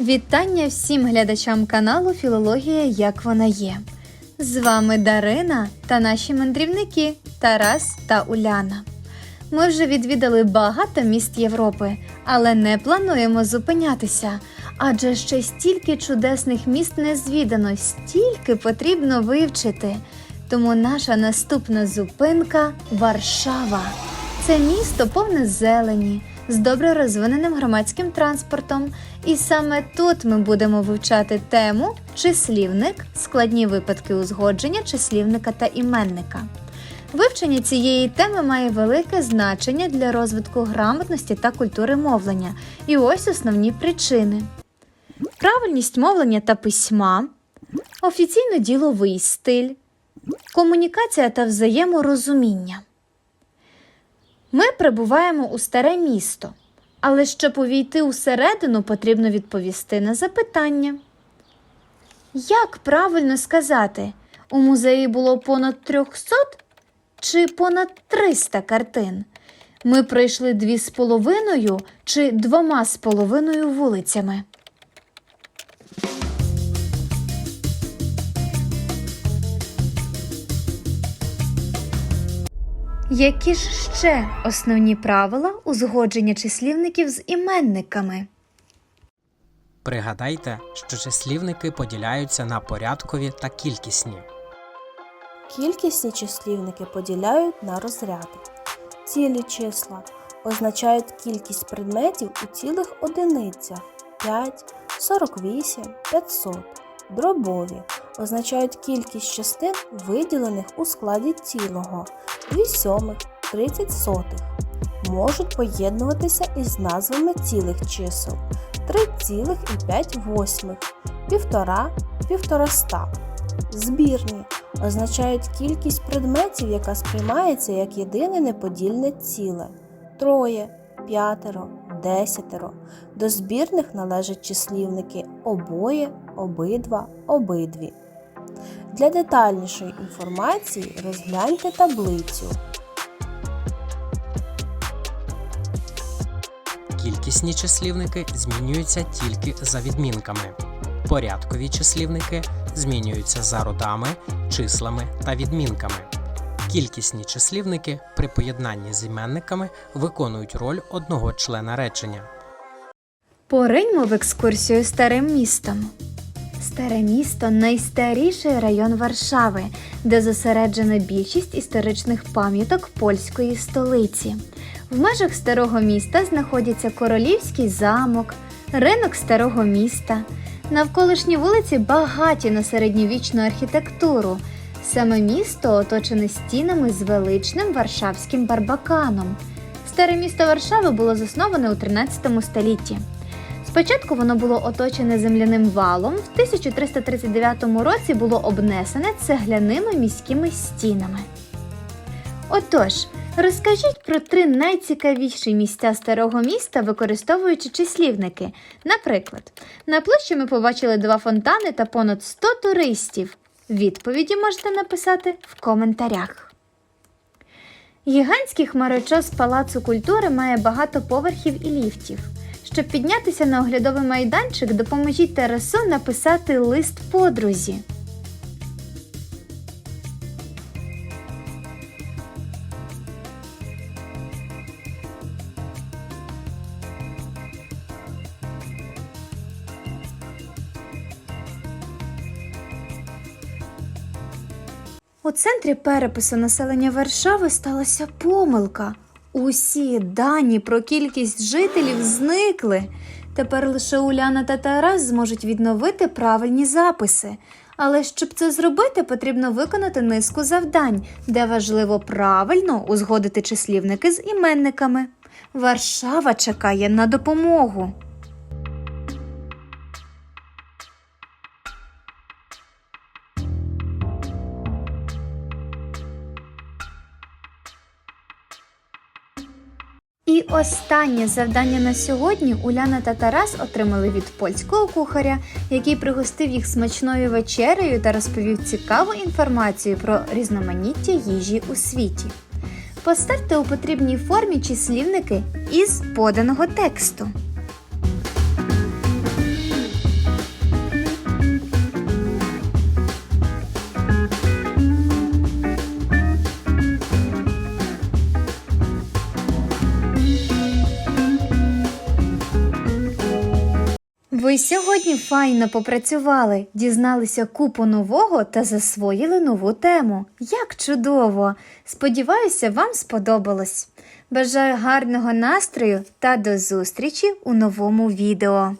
Вітання всім глядачам каналу Філологія як вона є. З вами Дарина та наші мандрівники Тарас та Уляна. Ми вже відвідали багато міст Європи, але не плануємо зупинятися. Адже ще стільки чудесних міст не звідано, стільки потрібно вивчити. Тому наша наступна зупинка Варшава. Це місто повне зелені, з добре розвиненим громадським транспортом. І саме тут ми будемо вивчати тему числівник, складні випадки узгодження числівника та іменника. Вивчення цієї теми має велике значення для розвитку грамотності та культури мовлення. І ось основні причини: правильність мовлення та письма, офіційно-діловий стиль, комунікація та взаєморозуміння. Ми прибуваємо у старе місто, але щоб увійти усередину, потрібно відповісти на запитання. Як правильно сказати, у музеї було понад 300 чи понад 300 картин? Ми пройшли дві з половиною чи двома з половиною вулицями? Які ж ще основні правила узгодження числівників з іменниками? Пригадайте, що числівники поділяються на порядкові та кількісні. Кількісні числівники поділяють на розряди. Цілі числа означають кількість предметів у цілих одиницях 5, 48, 500. Дробові означають кількість частин, виділених у складі цілого. 2 сьомих, 30 сотих. Можуть поєднуватися із назвами цілих чисел. 3,5 восьмих, півтора, півтораста. Збірні. Означають кількість предметів, яка сприймається як єдине неподільне ціле. Троє, п'ятеро, десятеро. До збірних належать числівники обоє, обидва, обидві. Для детальнішої інформації розгляньте таблицю. Кількісні числівники змінюються тільки за відмінками. Порядкові числівники змінюються за родами, числами та відмінками. Кількісні числівники при поєднанні з іменниками виконують роль одного члена речення. Пориньмо в екскурсію старим містом. Старе місто найстаріший район Варшави, де зосереджена більшість історичних пам'яток польської столиці. В межах старого міста знаходяться королівський замок, ринок старого міста. Навколишні вулиці багаті на середньовічну архітектуру. Саме місто оточене стінами з величним варшавським барбаканом. Старе місто Варшави було засноване у 13 столітті. Спочатку воно було оточене земляним валом, в 1339 році було обнесене цегляними міськими стінами. Отож, розкажіть про три найцікавіші місця старого міста, використовуючи числівники. Наприклад, на площі ми побачили два фонтани та понад 100 туристів. Відповіді можете написати в коментарях. Гігантський хмарочос Палацу культури має багато поверхів і ліфтів. Щоб піднятися на оглядовий майданчик, допоможіть Тарасу написати лист подрузі. У центрі перепису населення Варшави сталася помилка. Усі дані про кількість жителів зникли. Тепер лише Уляна та Тарас зможуть відновити правильні записи. Але щоб це зробити, потрібно виконати низку завдань, де важливо правильно узгодити числівники з іменниками. Варшава чекає на допомогу. І останнє завдання на сьогодні Уляна та Тарас отримали від польського кухаря, який пригостив їх смачною вечерею та розповів цікаву інформацію про різноманіття їжі у світі. Поставте у потрібній формі числівники із поданого тексту. Ви сьогодні файно попрацювали, дізналися купу нового та засвоїли нову тему. Як чудово! Сподіваюся, вам сподобалось. Бажаю гарного настрою та до зустрічі у новому відео.